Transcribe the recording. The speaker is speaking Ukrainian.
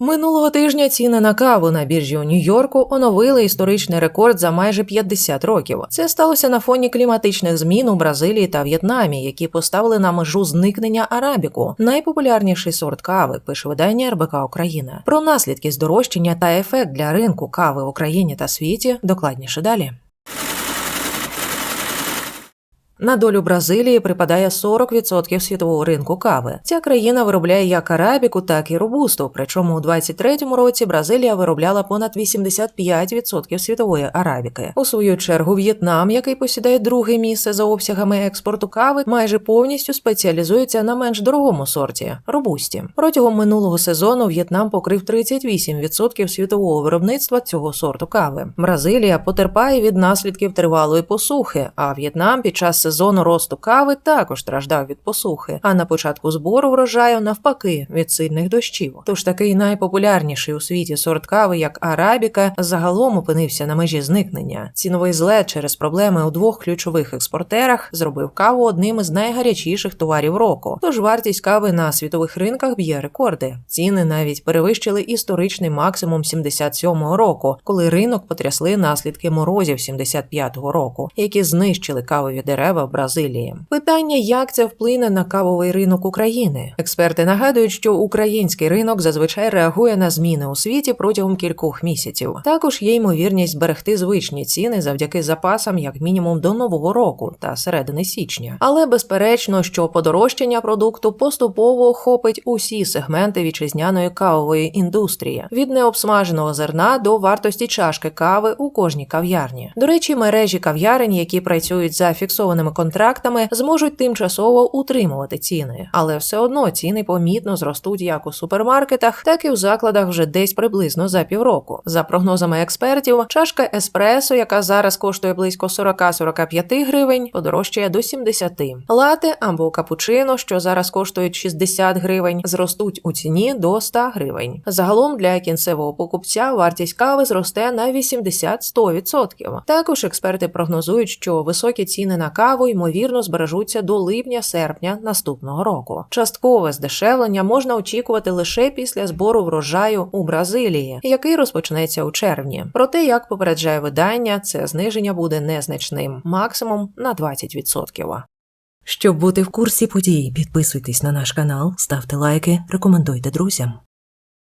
Минулого тижня ціни на каву на біржі у Нью-Йорку оновили історичний рекорд за майже 50 років. Це сталося на фоні кліматичних змін у Бразилії та В'єтнамі, які поставили на межу зникнення арабіку. Найпопулярніший сорт кави пише видання РБК Україна. Про наслідки здорожчання та ефект для ринку кави в Україні та світі докладніше далі. На долю Бразилії припадає 40% світового ринку кави. Ця країна виробляє як арабіку, так і робусту. Причому у 23-му році Бразилія виробляла понад 85% світової арабіки. У свою чергу В'єтнам, який посідає друге місце за обсягами експорту кави, майже повністю спеціалізується на менш дорогому сорті робусті. Протягом минулого сезону В'єтнам покрив 38% світового виробництва цього сорту кави. Бразилія потерпає від наслідків тривалої посухи, а В'єтнам під час сезону росту кави також страждав від посухи, а на початку збору врожаю навпаки від сильних дощів. Тож такий найпопулярніший у світі сорт кави, як арабіка, загалом опинився на межі зникнення. Ціновий злет через проблеми у двох ключових експортерах зробив каву одним із найгарячіших товарів року. Тож вартість кави на світових ринках б'є рекорди. Ціни навіть перевищили історичний максимум 77-го року, коли ринок потрясли наслідки морозів 75-го року, які знищили кавові дерева в Бразилії. Питання, як це вплине на кавовий ринок України. Експерти нагадують, що український ринок зазвичай реагує на зміни у світі протягом кількох місяців. Також є ймовірність зберегти звичні ціни завдяки запасам, як мінімум, до нового року та середини січня. Але безперечно, що подорожчання продукту поступово охопить усі сегменти вітчизняної кавової індустрії від необсмаженого зерна до вартості чашки кави у кожній кав'ярні. До речі, мережі кав'ярень, які працюють за фіксованими контрактами, зможуть тимчасово утримувати ціни, але все одно ціни помітно зростуть як у супермаркетах, так і в закладах вже десь приблизно за півроку. За прогнозами експертів, чашка еспресо, яка зараз коштує близько 40-45 гривень, подорожчає до 70. Лати або капучино, що зараз коштують 60 гривень, зростуть у ціні до 100 гривень. Загалом для кінцевого покупця вартість кави зросте на 80-100%. Також експерти прогнозують, що високі ціни на каву ймовірно збережуться до липня-серпня наступного року. Часткове здешевлення можна очікувати лише після збору врожаю у Бразилії, який розпочнеться у червні. Проте, як попереджає видання, це зниження буде незначним, максимум на 20%. Щоб бути в курсі подій, підписуйтесь на наш канал, ставте лайки, рекомендуйте друзям.